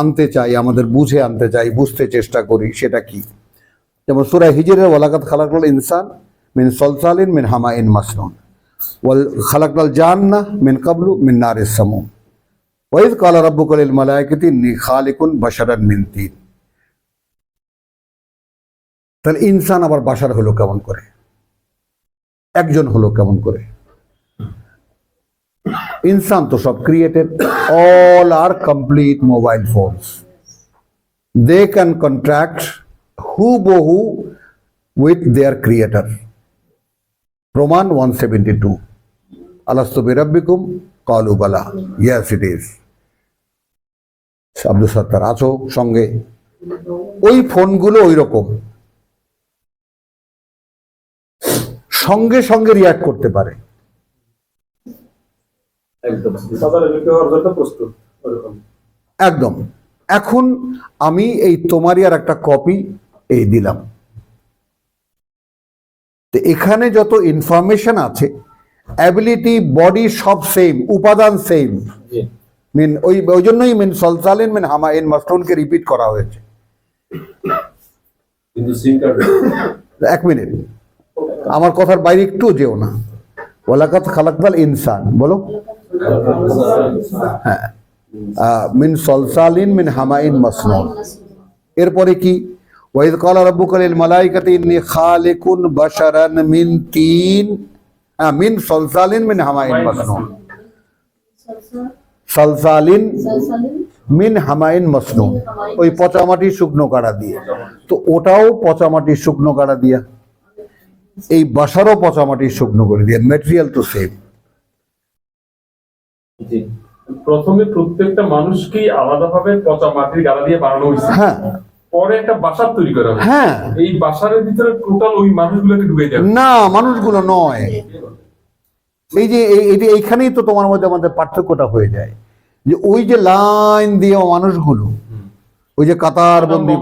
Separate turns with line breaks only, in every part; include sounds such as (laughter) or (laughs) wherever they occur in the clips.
আনতে চাই, আমাদের বুঝে আনতে চাই, বুঝতে চেষ্টা করি, সেটা কি? যেমন সুরা হিজরের ওয়ালাকাত খালাকুল ইনসান মিন সলসালিন মিন হামা ইন মাসনুন, ওয়াল খালাকাল জান্না মিন কাবলু মিন নারিস সামুম ওয়াইদ কালা রাব্বুকা লিল মালাইকাতি ইন্নী খালিকুন বাশারান মিন তিন। তাহলে ইনসান আবার বাসার হলো কেমন করে? একজন হলো কেমন করে? ইনসান তো সব created all are complete mobile phones they can contract who বহু উইথ দেয়ার ক্রিয়েটার প্রমাণ ওয়ান সেভেন্টি টু আলাস্তু বিরাব্বিকুম কালু বালা yes it is Abdul Sattar আছো সঙ্গে? ওই ফোনগুলো ওই রকম সঙ্গে সঙ্গে রিয়াক্ট করতে পারে।
একদম। বাজারে বিক্রি হওয়ার জন্য প্রস্তুত
একদম। এখন আমি এই তোমারই আর একটা কপি এই দিলাম। তো এখানে যত ইনফরমেশন আছে অ্যাবিলিটি বডি সব সেম উপাদান সেম মিন ওই ওই জন্যই মিন সলসালিন মিন হামা ইন মাস্টুনকে রিপিট করা হয়েছে। এক মিনিট আমার কথার বাইরে একটু যেও না। ওলাকাত খালাকবাল ইনসান বলো। হ্যাঁ। মিন সলসালিন মিন হামাইন মাসনুন। এরপরে কি? ওয়াইদ কালা রাব্বুকা লিল মালাইকাতি ইন্নী খালিকুন বাশারান মিন তিন। আহ, মিন সলসালিন মিন হামাইন মাসনুন। সলসালিন মিন হামাইন মাসনুন। ওই পচামাটি শুকনো কাড়া দিয়ে। তো ওটাও পচামাটি শুকনো কাড়া দিয়া। এই বাসারও পচামাটি শুকনো করে দিয়ে। মেটেরিয়াল তো সেম
প্রথমে প্রত্যেকটা মানুষকেই আলাদাভাবে পচা মাটির গালা দিয়ে বানানো হয়েছে।
হ্যাঁ।
পরে একটা বাসা তৈরি করা
হ্যাঁ।
এই বাসার ভিতরে টোটাল ওই মানুষগুলোকে ঢুকে
না মানুষগুলো নয়। এই যে এই- এই এইখানেই তো তোমার মধ্যে আমাদের পার্থক্যটা হয়ে যায়। যে ওই যে লাইন দিয়ে মানুষগুলো ওই যে কাতার বন্দি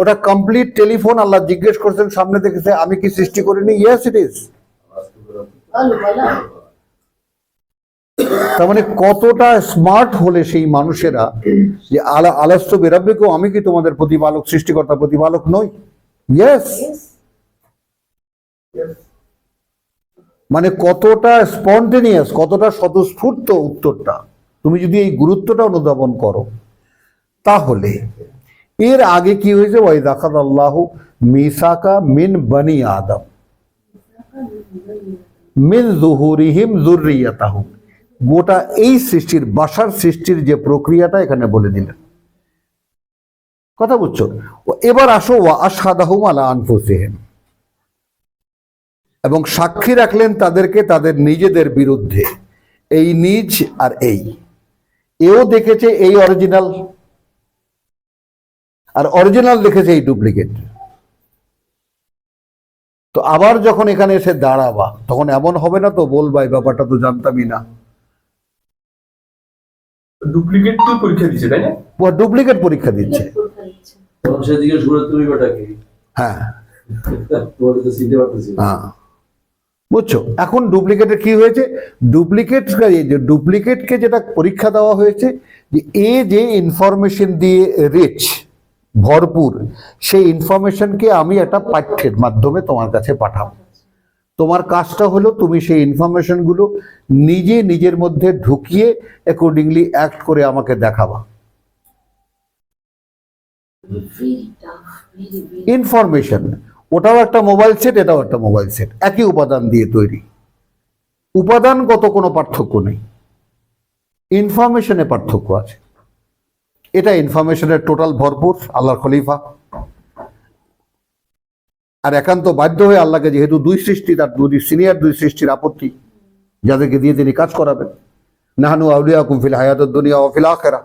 ওটা কমপ্লিট টেলিফোন আল্লাহ জিজ্ঞেস করছেন সামনে দেখেছে আমি কি সৃষ্টি করিনি? ইয়েস ইট ইজ তার মানে কতটা স্মার্ট হলে সেই মানুষেরা যে আলা আলাস্ত বেরাব্বিকেও আমি কি তোমাদের প্রতিপালক, সৃষ্টিকর্তা প্রতিপালক নই? ইয়েস মানে কতটা স্পন্টেনিয়াস কতটা স্বতঃস্ফূর্ত উত্তরটা। তুমি যদি এই গুরুত্বটা অনুধাবন করো, তাহলে এর আগে কি হয়েছে? ওয়াই দেখাত আল্লাহ মিসাকা মিন বনি আদম। মিন জুহুরিহিম জুররিয়াতাহুম গোটা এই সৃষ্টির, বাসার সৃষ্টির যে প্রক্রিয়াটা এখানে বলে দিলেন। কথা বুঝছ? এবার আসো, ওয়া আশহাদাহুম আলা আনফুসিহিম। এবং সাক্ষী রাখলেন তাদেরকে তাদের নিজেদের বিরুদ্ধে। এই নিজ আর এই। এও দেখেছে এই অরিজিনাল। আর অরিজিনাল দেখেছে এই ডুপ্লিকেট। তো আবার যখন এখানে এসে দাঁড়াবা, তখন এমন হবে না তো বলবা, এই ব্যাপারটা তো জানতামই না।
ডুপ্লিকেট তো পরীক্ষা দিচ্ছে তাই না?
ডুপ্লিকেট পরীক্ষা দিচ্ছে। হ্যাঁ। (laughs) হ্যাঁ। বুঝছ? এখন ডুপ্লিকেটের কি হয়েছে? ডুপ্লিকেট ডুপ্লিকেটকে যেটা পরীক্ষা দেওয়া হয়েছে যে এ যে ইনফরমেশন দিয়ে রিচ ভরপুর সেই ইনফরমেশনকে আমি একটা পাঠ্যের মাধ্যমে তোমার কাছে পাঠাবো। তোমার কাজটা হলো তুমি সেই ইনফরমেশনগুলো নিজে নিজের মধ্যে ঢুকিয়ে অ্যাকর্ডিংলি অ্যাক্ট করে আমাকে দেখাবা। ইনফরমেশন ওটাও একটা মোবাইল সেট এটাও একটা মোবাইল সেট একই উপাদান দিয়ে তৈরি। উপাদানগত কোনো পার্থক্য নেই। ইনফরমেশনে পার্থক্য আছে। এটা ইনফরমেশনের টোটাল ভরপুর, আল্লাহর খলিফা। আর একান্ত বাধ্য হয়ে আল্লাহকে যেহেতু দুই সৃষ্টি তার দুই সিনিয়র দুই সৃষ্টির আপত্তি যাদেরকে দিয়ে তিনি কাজ করাবেন। নাহানু আউলিয়া কুমফিল হায়াত দুনিয়া ওফিল আখেরা।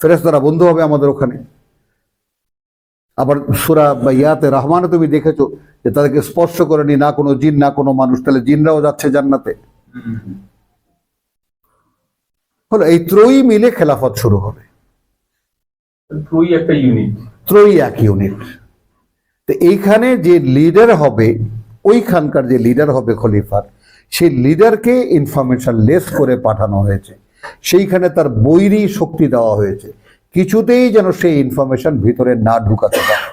ফেরেস্তারা বন্ধু হবে আমাদের ওখানে। আবার সুরা বা ইয়াতে রহমানে তুমি দেখেছ যে তাদেরকে স্পর্শ করেনি না কোনো জিন না কোনো মানুষ তাহলে জিনরাও যাচ্ছে জান্নাতে। হলো এই ত্রয়ী মিলে খেলাফত শুরু হবে।
ওই একটা ইউনিট
ত্রয়ী এক ইউনিট তো এইখানে যে লিডার হবে, ওইখানকার যে লিডার হবে খলিফার, সেই লিডারকে ইনফরমেশন লেস করে পাঠানো হয়েছে। সেইখানে তার বৈরী শক্তি দেওয়া হয়েছে। কিছুতেই যেন সেই ইনফরমেশন ভিতরে না ঢুকাতে পারে।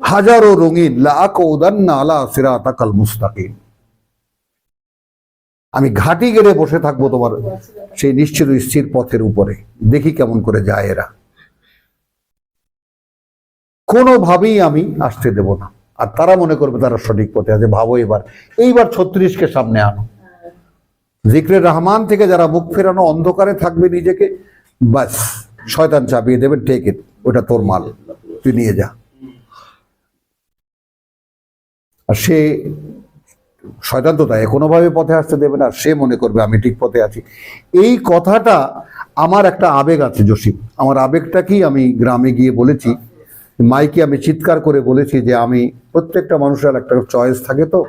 হাজারো রঙিন আলা সিরাতাকাল মুস্তাকিম। আমি ঘাটি গেড়ে বসে থাকব তোমার সেই নিশ্চিত স্থির পথের উপরে। দেখি কেমন করে যায় এরা। কোনোভাবেই আমি আসতে দেব না। আর তারা মনে করবে তারা সঠিক পথে আছে। ভাবো এবার, এইবার ছত্রিশকে সামনে আনো। জিক্রে রহমান থেকে যারা মুখ ফেরানো অন্ধকারে থাকবে নিজেকে বাস শয়তান চাপিয়ে দেবেন টেক ইট ওটা তোর মাল, তুই নিয়ে যা। আর সে, শয়তান তো তাই কোনোভাবে পথে আসতে দেবে না, সে মনে করবে আমি ঠিক পথে আছি। এই কথাটা আমার একটা আবেগ আছে, জসিম। আমার আবেগটাকেই আমি গ্রামে গিয়ে বলেছি মাইকে আমি চিৎকার করে বলেছি যে আমি প্রত্যেকটা মানুষের একটা চয়েস থাকে তো।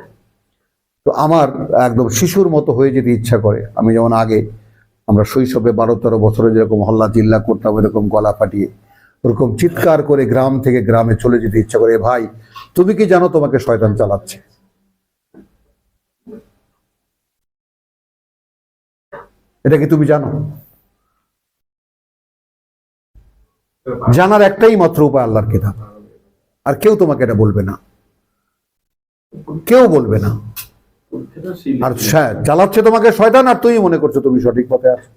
তো আমার একদম শিশুর মতো হয়ে যেতে ইচ্ছা করে। আমি যেমন আগে আমরা শৈশবে বারো তেরো বছরে যেরকম হল্লা চিল্লা করতাম এরকম গলা ফাটিয়ে, ওরকম চিৎকার করে গ্রাম থেকে গ্রামে চলে যেতে ইচ্ছা করে ভাই, তুমি কি জানো তোমাকে শয়তান চালাচ্ছে? এটা কি তুমি জানো? জানার একটাই মাত্র উপায় আল্লাহর কিতাব। আর কেউ তোমাকে এটা বলবে না। কেউ বলবে না। আর চালাচ্ছে তোমাকে শয়তান, আর তুই মনে করছ তুমি সঠিক পথে আছো।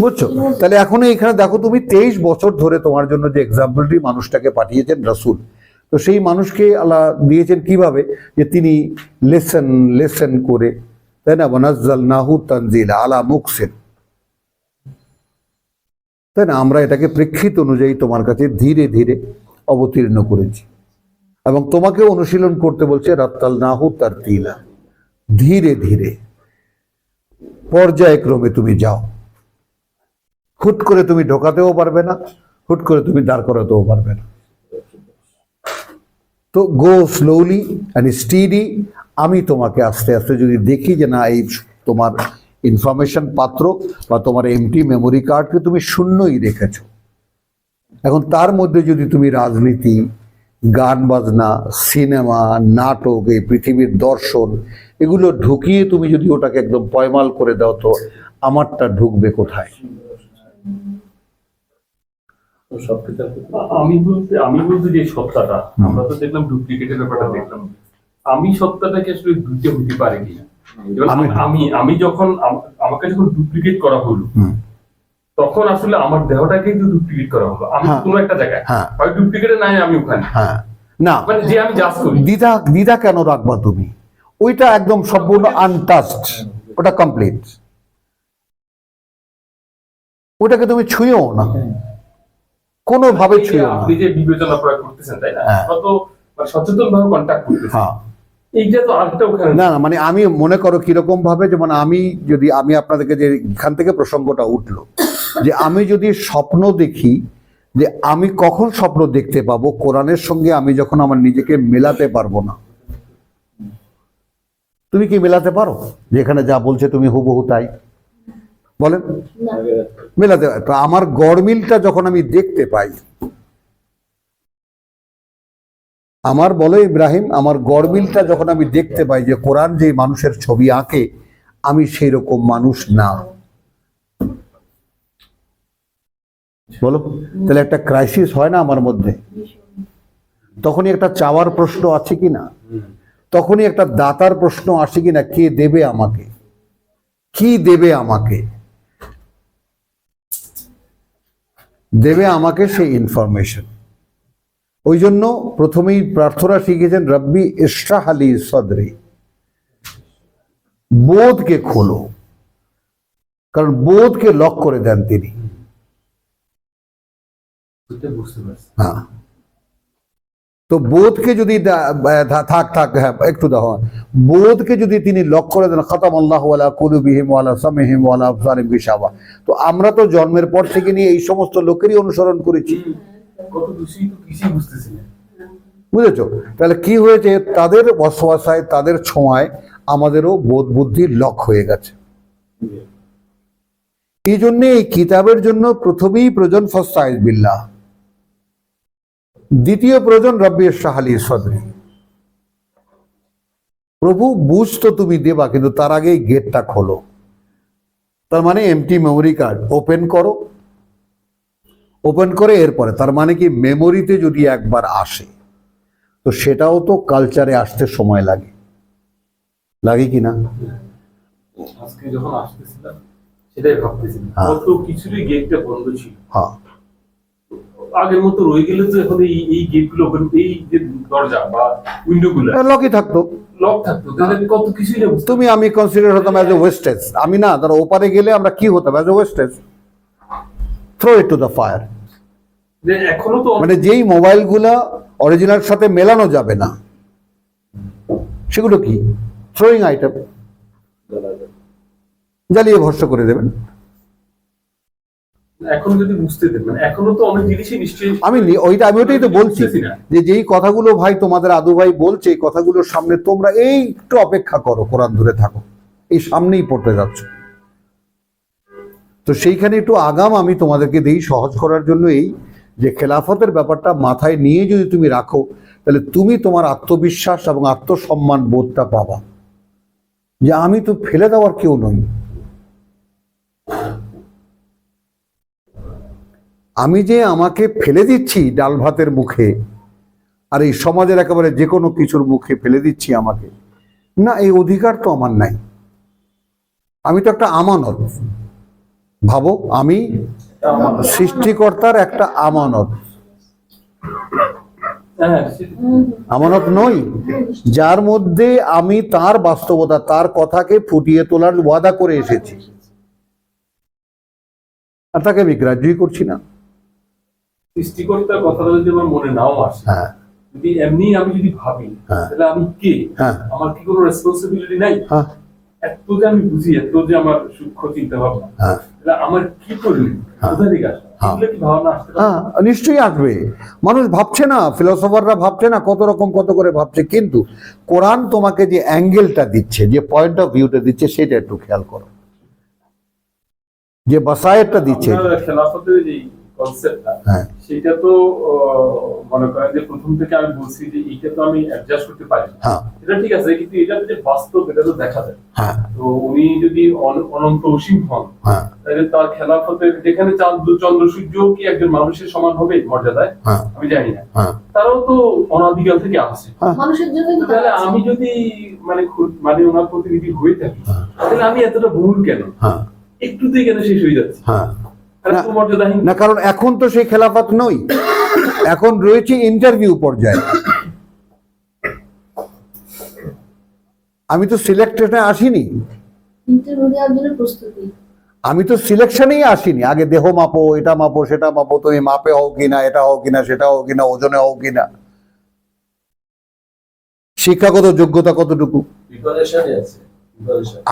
বুঝছ? তাহলে এখনও এখানে দেখো তুমি তেইশ বছর ধরে তোমার জন্য যে এক্সাম্পলটি মানুষটাকে পাঠিয়েছেন রাসূল, তো সেই মানুষকে আল্লাহ দিয়েছেন কীভাবে? যে তিনি লেসন লেসন করে, তাই না? বনাজ্জাল নাহু তানজিল আলা মুকসেন। তাই না? আমরা এটাকে প্রেক্ষিত অনুযায়ী তোমার কাছে ধীরে ধীরে অবতীর্ণ করেছি। এবং তোমাকে অনুশীলন করতে বলছে রাত্তাল নাহু তার তিলা ধীরে ধীরে। পর্যায়ক্রমে তুমি যাও। হুট করে তুমি ঢোকাতেও পারবে না, হুট করে তুমি দাঁড় করাতেও পারবে না। তো গো স্লোলি অ্যান্ড স্টিডি, আমি তোমাকে আস্তে আস্তে যদি দেখি যে না, এই তোমার ইনফরমেশন পাত্র বা তোমার এমটি মেমোরি কার্ডকে তুমি শূন্যই রেখেছ। এখন তার মধ্যে যদি তুমি রাজনীতি গান বাজনা সিনেমা নাটক এই পৃথিবীর দর্শন এগুলো ঢুকিয়ে তুমি যদি ওটাকে একদম পয়মাল করে দাও তো আমারটা ঢুকবে কোথায়?
আমি বলতে আমি বলতে যে সত্তাটা আমরা তো দেখলাম ডুপ্লিকেটের ব্যাপারটা দেখলাম। আমি সত্তাটাকে আসলে দুইটা হতে পারে কিনা
আমি-
আমি যখন আমাকে যখন ডুপ্লিকেট করা হলো তখন আসলে আমার দেহটাকে কিন্তু ডুপ্লিকেট করা হলো। আমি
হ্যাঁ।
কোনো একটা জায়গায়
হ্যাঁ।
হয় ডুপ্লিকেটে নাই আমি ওখানে।
হ্যাঁ। না।
মানে যে আমি জাজ করি।
দ্বিধা দ্বিধা কেন রাখবা তুমি? ওইটা একদম সম্পূর্ণ আনটাচড ওটা কমপ্লিট ওটাকে তুমি ছুঁয়েও না। কোনোভাবে ছুঁয়েও না।
আপনি যে বিবেচনা প্রয়োগ করতেছেন তাই না। তো সচেতন ভাবে কন্ট্যাক্ট করতেছি
না না মানে আমি মনে করো কীরকম ভাবে যেমন আমি যদি আমি আপনাদেরকে যে এখান থেকে প্রসঙ্গটা উঠল যে আমি যদি স্বপ্ন দেখি যে আমি কখন স্বপ্ন দেখতে পাবো কোরআনের সঙ্গে আমি যখন আমার নিজেকে মেলাতে পারব না। তুমি কি মেলাতে পারো? যেখানে যা বলছে তুমি হুবহু তাই। বলেন। মেলাতে তো আমার গড়মিলটা যখন আমি দেখতে পাই আমার বলো ইব্রাহিম, আমার গড়মিলটা যখন আমি দেখতে পাই যে কোরআন যে মানুষের ছবি আঁকে, আমি সেই রকম মানুষ না। বলো, তাহলে একটা ক্রাইসিস হয় না আমার মধ্যে? তখনই একটা চাওয়ার প্রশ্ন আছে কি না? তখনই একটা দাতার প্রশ্ন আসে কি না, কে দেবে আমাকে? কি দেবে আমাকে? দেবে আমাকে সেই ইনফরমেশন ওই জন্য প্রথমেই প্রার্থনা শিখেছেন রব্বি ইশরাহ আলী সদরি বোধকে খোলো। কারণ বোধকে লক করে দেন তিনি। হ্যাঁ। তো বোধকে যদি থাক থাক হ্যাঁ একটু দেখো বোধকে যদি তিনি লক করে দেন খতাম আল্লাহ ওয়ালা কুলুবিহিম ওয়ালা সামিহিম ওয়ালা আবসারিম বিশাবা তো আমরা তো জন্মের পর থেকে নিয়ে এই সমস্ত লোকেরই অনুসরণ করেছি। বুঝেছ? তাহলে কি হয়েছে? তাদের বসবাসায়, তাদের ছোঁয়ায় আমাদেরও বোধ বুদ্ধি লক হয়ে গেছে। এই জন্য এই কিতাবের জন্য প্রথমেই প্রয়োজন বিল্লাহ দ্বিতীয় প্রয়োজন রব্বি শাহালি সদরি। প্রভু, বুঝ তো তুমি দেবা, কিন্তু তার আগেই গেটটা খোলো। তার মানে এমটি মেমোরি কার্ড ওপেন করো। ওপেন করে এরপরে তার মানে কি মেমোরিতে যদি একবার আসে তো সেটাও তো কালচারে আসতে সময় লাগে। লাগে কি না?
আজকে যখন আসতেছিলাম সেটাই ভাবতেছিলাম।
হ্যাঁ।
কত কিছুরই গেটটা বন্ধ ছিল।
হ্যাঁ।
আগের মতো রয়ে গেলে তো এখন এই এই গেটগুলো এই যে দরজা বা উইন্ডো গুলো
লকই থাকতো।
লক থাকতো। তাহলে কত কিছুই না
তুমি আমি কনসিডার হতাম অ্যাজ এ ওয়েস্টেজ আমি না ধরো ওপারে গেলে আমরা কি হতাম? As a wastage throw it to the fire
যে এখনও তো
মানে যেই মোবাইলগুলো অরিজিনাল সাথে মেলানো যাবে না সেগুলো কি? থ্রোয়িং আইটেম জ্বালিয়ে ভস্য করে দেবেন।
এখন যদি বুঝতে দেন মানে এখনও তো অনেক জিনিসই নিশ্চয়ই
আমি ওইটা আমি ওইটাই তো বলছি যে যেই কথাগুলো ভাই তোমাদের আদু ভাই বলছে এই কথাগুলোর সামনে তোমরা এই একটু অপেক্ষা করো কোরআন ধরে থাকো। এই সামনেই পড়তে যাচ্ছ। তো সেইখানে একটু আগাম আমি তোমাদেরকে দেই সহজ করার জন্য এই যে খেলাফতের ব্যাপারটা মাথায় নিয়ে যদি তুমি রাখো, তাহলে তুমি তোমার আত্মবিশ্বাস এবং আত্মসম্মান বোধটা পাবা। যে আমি তো ফেলে দেওয়ার কেউ নই। আমি যে আমাকে ফেলে দিচ্ছি ডাল ভাতের মুখে, আর এই সমাজের একেবারে যে কোনো কিছুর মুখে ফেলে দিচ্ছি আমাকে, না, এই অধিকার তো আমার নাই। আমি তো একটা আমানত। ভাবো, আমি সৃষ্টিকর্তার একটা আমানত।
হ্যাঁ।
আমানত নই যার মধ্যে আমি তার বাস্তবতা তার কথাকে ফুটিয়ে তোলার ওয়াদা করে এসেছি। আর তাকে আমি গ্রাহ্যই করছি না।
সৃষ্টিকর্তার কথাটা যদি আমার মনে নাও আসে
হ্যাঁ।
যদি এমনি আমি যদি ভাবি
হ্যাঁ।
তাহলে আমি কে?
হ্যাঁ।
আমার কি কোনো রেসপন্সিবিলিটি নাই?
হ্যাঁ।
এত যে আমি বুঝি এত যে আমার সূক্ষ্ম চিন্তা ভাবনা
হ্যাঁ।
আমার কি করলি
হ্যাঁ। হ্যাঁ। নিশ্চয়ই আসবে। মানুষ ভাবছে না ফিলোসফাররা ভাবছে না কত রকম কত করে ভাবছে কিন্তু কোরআন তোমাকে যে অ্যাঙ্গেলটা দিচ্ছে যে পয়েন্ট অফ ভিউটা দিচ্ছে সেটা একটু খেয়াল করো। যে বাসায়েরটা দিচ্ছে। হ্যাঁ।
সেটা তো মনে করেন যে প্রথম থেকে আমি বলছি যে এইটা তো আমি অ্যাডজাস্ট করতে পারি।
হ্যাঁ।
এটা ঠিক আছে কিন্তু এটা তো যে বাস্তব এটা তো দেখা যায়।
হ্যাঁ।
তো উনি যদি অনন্ত অসীম হন
হ্যাঁ।
তাহলে তার খেলাফতের যেখানে চাঁদ চন্দ্র সূর্য কি একজন মানুষের সমান হবে মর্যাদায়? আমি জানি না। তারাও তো অনাদিকাল থেকে আসে।
মানুষের
তাহলে আমি যদি মানে মানে ওনার প্রতিনিধি হয়ে থাকি তাহলে আমি এতটা ভুল কেন? একটুতেই কেন শেষ হয়ে যাচ্ছে।
না কারণ এখন তো সেই খেলাফত নই এখন রয়েছে ইন্টারভিউ পর্যায়ে। আমি তো সিলেক্টেশনে আসিনি। আমি তো সিলেকশনেই আসিনি। আগে দেহ মাপো এটা মাপো সেটা মাপো তুমি মাপে হও কিনা এটা হও কিনা সেটা হও কিনা ওজনে হও কিনা। শিক্ষাগত যোগ্যতা কতটুকু?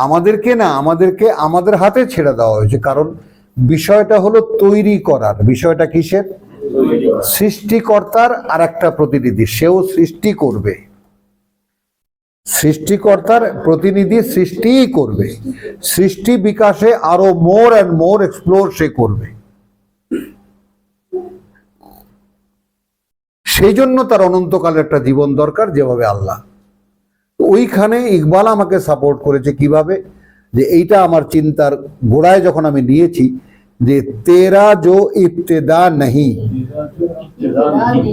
আমাদেরকে না আমাদেরকে আমাদের হাতে ছেড়ে দেওয়া হয়েছে। কারণ বিষয়টা হলো তৈরি করার। বিষয়টা কিসের? সৃষ্টিকর্তার আর একটা প্রতিনিধি, সেও সৃষ্টি করবে। সৃষ্টিকর্তার প্রতিনিধি সৃষ্টিই করবে। সৃষ্টি বিকাশে আরও মোর অ্যান্ড মোর এক্সপ্লোর সে করবে। সেই জন্য তার অনন্তকালের একটা জীবন দরকার, যেভাবে আল্লাহ। ওইখানে ইকবাল আমাকে সাপোর্ট করেছে কীভাবে? যে এইটা আমার চিন্তার গোড়ায় যখন আমি নিয়েছি, যে তেরা জো ইবতেদা নাহি।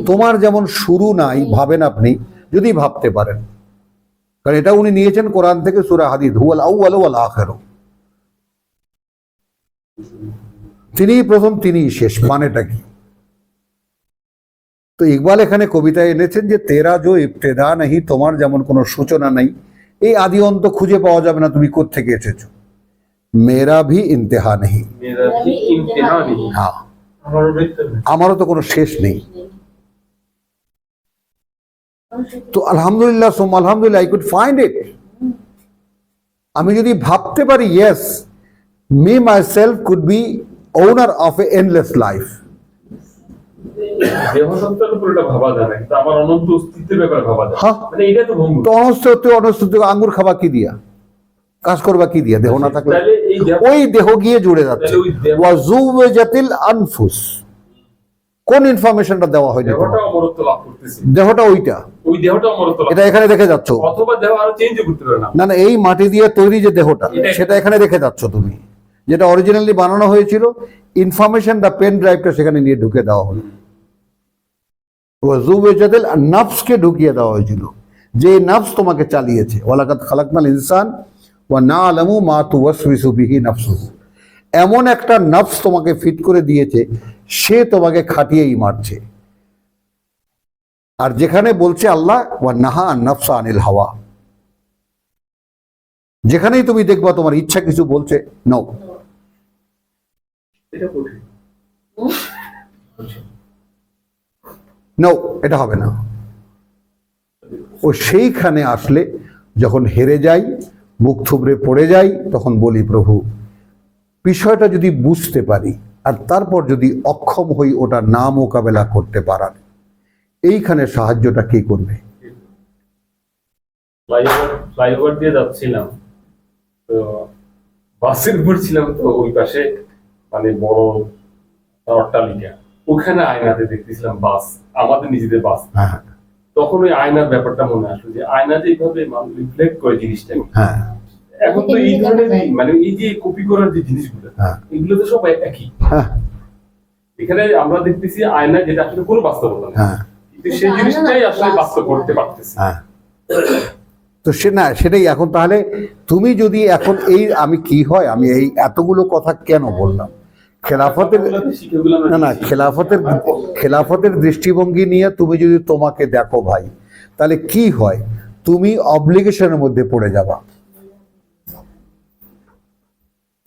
তোমার যেমন শুরু নাই, ভাবেন আপনি, যদি ভাবতে পারেন। কারণ এটা উনি নিয়েছেন কোরআন থেকে সুরা হাদিদ, হুয়াল আউয়াল ওয়াল আখির। তিনিই প্রথম তিনিই শেষ, মানেটা কি? তো ইকবাল এখানে কবিতায় এনেছেন যে, তেরা জো ইবতেদা নাহি, তোমার যেমন কোনো সূচনা নাই এই আদি অন্ত খুঁজে পাওয়া যাবে না তুমি কোত্থেকে এসেছ। মেরা ভি ইন্তেহা নেই। হ্যাঁ। আমারও তো কোনো শেষ নেই। তো আলহামদুলিল্লাহ সোম আলহামদুলিল্লাহ আই কুড ফাইন্ড ইট আমি যদি ভাবতে পারি yes me myself could be owner of a endless life আঙ্গুর খাবা কি দিয়া? কাজ করবা কি দিয়া? দেহ না থাকলে
এই দেহ
ওই দেহ গিয়ে জুড়ে যাচ্ছে। আনফুস। কোন ইনফরমেশনটা দেওয়া হয়নি
দেহটা
ওইটা। এটা এখানে রেখে যাচ্ছ।
না।
না এই মাটি দিয়ে তৈরি যে দেহটা সেটা এখানে রেখে যাচ্ছ তুমি। যেটা অরিজিনালি বানানো হয়েছিল ইনফরমেশন দা পেন ড্রাইভটা সেখানে নিয়ে ঢুকে দেওয়া হলো। জুবেজাদেল নাফসকে ঢুকিয়ে দেওয়া হয়েছিল। যে নাফস তোমাকে চালিয়েছে। ওয়ালাকাত খালাকনাল ইনসান ওয়া না আলামু মা তুওয়াসবিসু বিহি নাফসুহু। এমন একটা নাফস তোমাকে ফিট করে দিয়েছে সে তোমাকে খাটিয়েই মারছে। আর যেখানে বলছে আল্লাহ ওয়া নাহা নাফসা আনিল হাওয়া। যেখানেই তুমি দেখবা তোমার ইচ্ছা কিছু বলছে নাও।
এটা
নাও এটা হবে না। ও সেইখানে আসলে যখন হেরে যাই মুখ থুবড়ে পড়ে যাই তখন বলি, প্রভু, বিষয়টা যদি বুঝতে পারি আর তারপর যদি অক্ষম হই ওটা না মোকাবেলা করতে পারার, এইখানে সাহায্যটা কে করবে?
ফ্লাইওভার দিয়ে যাচ্ছিলাম। তো বাসের উপর ছিলাম তো ওই পাশে মানে বড় অট্টালিকা ওখানে আয়নাতে দেখতেছিলাম বাস আমাদের নিজেদের বাস।
হ্যাঁ।
তখন ওই আয়নার ব্যাপারটা মনে আসলো যে আয়না যে এইভাবে রিফ্লেক্ট করে জিনিসটা।
হ্যাঁ।
এখন তো এই ধরনের মানে এই যে কপি করার যে জিনিসগুলো
হ্যাঁ।
এগুলো তো সব একই।
হ্যাঁ।
এখানে আমরা দেখতেছি আয়না যেটা আসলে কোনো বাস্তবতা না।
হ্যাঁ।
কিন্তু সেই জিনিসটাই আসলে বাস্তব। করতে পারতেছে।
হ্যাঁ। তো সে না সেটাই এখন তাহলে তুমি যদি এখন এই আমি কি হয় আমি এই এতগুলো কথা কেন বললাম? খেলাফতের না না খেলাফতের খেলাফতের দৃষ্টিভঙ্গি নিয়ে তুমি যদি তোমাকে দেখো ভাই তাহলে কি হয়? তুমি অব্লিগেশনের মধ্যে পড়ে যাবা।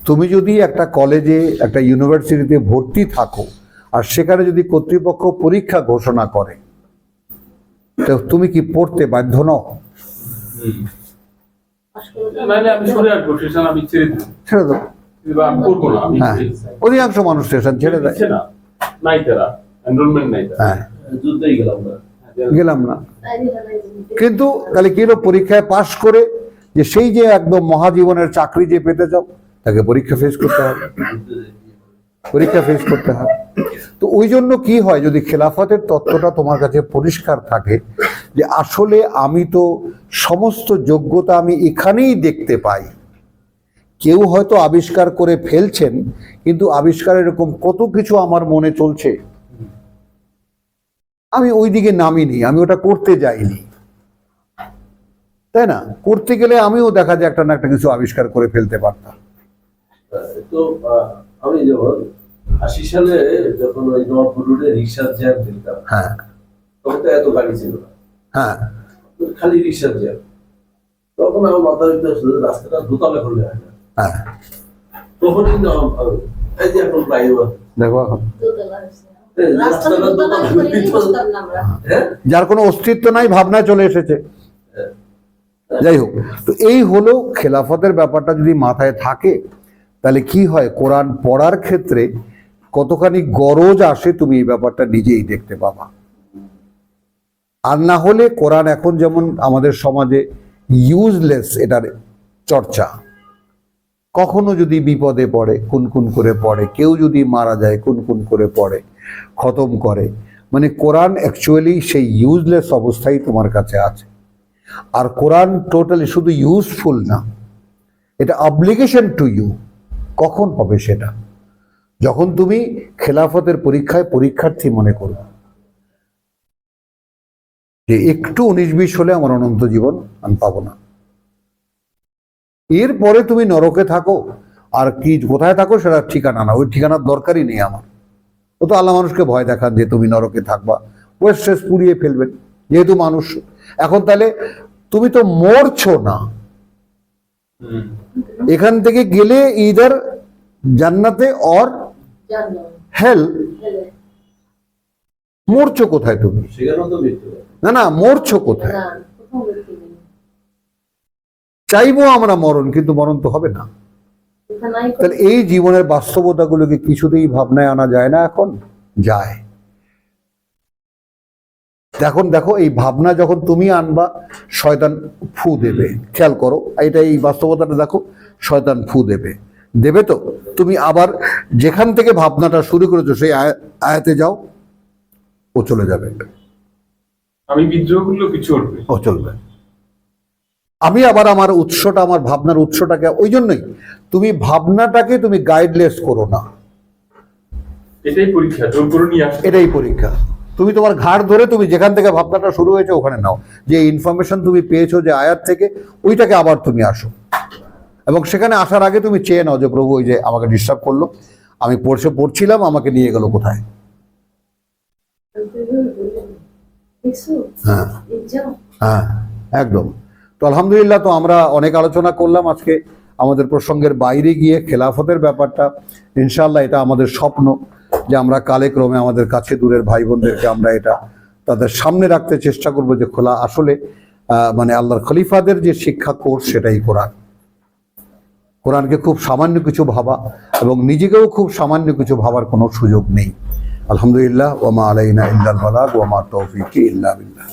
তুমি যদি একটা কলেজে একটা ইউনিভার্সিটিতে ভর্তি থাকো আর সেখানে যদি কর্তৃপক্ষ পরীক্ষা ঘোষণা করে তো তুমি কি পড়তে বাধ্য নও?
আমি ছেড়ে দিব।
ছেড়ে দাও হ্যাঁ। অধিকাংশ মানুষ স্টেশন ছেড়ে দেয়।
না। নাই তারা। এনরোলমেন্ট নাই
হ্যাঁ।
যুদ্ধেই গেলাম না।
গেলাম না। কিন্তু তাহলে কি হলো? পরীক্ষায় পাশ করে যে সেই যে একদম মহাজীবনের চাকরি যে পেতে চাও তাকে পরীক্ষা ফেস করতে হবে। পরীক্ষা ফেস করতে হবে। তো ওই জন্য কি হয়? যদি খেলাফতের তত্ত্বটা তোমার কাছে পরিষ্কার থাকে যে আসলে আমি তো সমস্ত যোগ্যতা আমি এখানেই দেখতে পাই কেউ হয়তো আবিষ্কার করে ফেলছেন কিন্তু আবিষ্কার এরকম কত কিছু আমার মনে চলছে? আমি ওই দিকে নামিনি আমি ওটা করতে যাইনি। তাই না? করতে গেলে আমিও দেখা যায় একটা না একটা কিছু আবিষ্কার করে ফেলতে পারতাম।
তো আমি যেমন আশি সালে যখন ওই নবাবপুর রোডে রিক্সার জ্যাম দেখতাম
হ্যাঁ।
তখন তো এত গাড়ি ছিল না।
হ্যাঁ।
খালি রিক্সার জ্যাম। তখন আমার মাথা ভিতরে রাস্তাটা দোতলা করলে হয় না।
হ্যাঁ। দেখো এখন।
হ্যাঁ?
যার কোনো অস্তিত্ব নাই ভাবনায় চলে এসেছে।
হ্যাঁ।
যাই হোক তো এই হলো খেলাফতের ব্যাপারটা যদি মাথায় থাকে তাহলে কি হয়? কোরআন পড়ার ক্ষেত্রে কতখানি গরজ আসে তুমি এই ব্যাপারটা নিজেই দেখতে পাবা। আর না হলে কোরআন এখন যেমন আমাদের সমাজে ইউজলেস এটার চর্চা। কখনো যদি বিপদে পড়ে কুন কুন করে পড়ে, কেউ যদি মারা যায় কুন কুন করে পড়ে, খতম করে মানে কোরআন অ্যাকচুয়ালি সেই ইউজলেস অবস্থায় তোমার কাছে আছে। আর কোরআন টোটালি শুধু ইউজফুল না, এটা অব্লিগেশন টু ইউ কখন হবে সেটা? যখন তুমি খেলাফতের পরীক্ষায় পরীক্ষার্থী মনে করবে। যে একটু উনিশ বিশ হলে আমার অনন্ত জীবন আমি পাবো না। এরপরে তুমি নরকে থাকো। আর কি কোথায় থাকো সেটা ঠিকানা না ওই ঠিকানার দরকারই নেই আমার। ও তো আল্লাহ মানুষকে ভয় দেখান যে তুমি নরকে থাকবা। ওয়েস্ট স্ট্রেস পুড়িয়ে ফেলবেন যেহেতু মানুষ। এখন তাহলে তুমি তো মরছো না। এখান থেকে গেলে ইদার জান্নাতে অর হেল মরছো কোথায় তুমি?
সেখানেও তো মৃত্যু।
না না মরছো কোথায়? চাইব আমরা মরণ কিন্তু মরণ তো হবে না। তাহলে এই জীবনের বাস্তবতাগুলোকে কিছুতেই ভাবনায় আনা যায় না এখন যায়। এখন দেখো এই ভাবনা যখন তুমি আনবা শয়তান ফু দেবে। খেয়াল করো এটা এই বাস্তবতাটা দেখো শয়তান ফু দেবে। দেবে তো? তুমি আবার যেখান থেকে ভাবনাটা শুরু করেছ সেই আয়া- আয়াতে যাও ও চলে যাবে।
আমি বিদ্রোহ করলেও কিছু
ও চলবে। আমি আবার আমার উৎসটা আমার ভাবনার উৎসটাকে ওই জন্যই তুমি ভাবনাটাকে তুমি গাইডলেস করো না।
এটাই পরীক্ষা জোর করে নিয়ে
এটাই পরীক্ষা। তুমি তোমার ঘাড় ধরে তুমি যেখান থেকে ভাবনাটা শুরু হয়েছে ওখানে নাও। যে ইনফরমেশন তুমি পেয়েছ যে আয়াত থেকে ওইটাকে আবার তুমি আসো। এবং সেখানে আসার আগে তুমি চেয়ে নাও যে প্রভু ওই যে আমাকে ডিস্টার্ব করল। আমি পড়ছে পড়ছিলাম আমাকে নিয়ে গেল কোথায়? হ্যাঁ। হ্যাঁ একদম। তো আলহামদুলিল্লাহ, তো আমরা অনেক আলোচনা করলাম আজকে আমাদের প্রসঙ্গের বাইরে গিয়ে খেলাফতের ব্যাপারটা। ইনশাল্লাহ এটা আমাদের স্বপ্ন যে আমরা কালে ক্রমে আমাদের কাছে দূরের ভাই বোনদেরকে আমরা এটা তাদের সামনে রাখতে চেষ্টা করব যে খোলা আসলে মানে আল্লাহর খলিফাদের যে শিক্ষা কোর্স সেটাই কোরআন। কোরআনকে খুব সামান্য কিছু ভাবা এবং নিজেকেও খুব সামান্য কিছু ভাবার কোনো সুযোগ নেই। আলহামদুলিল্লাহ ওমা আলাইনা ইল্লাল বালাগ ওমা তৌফিক ইল্লা বিল্লাহ।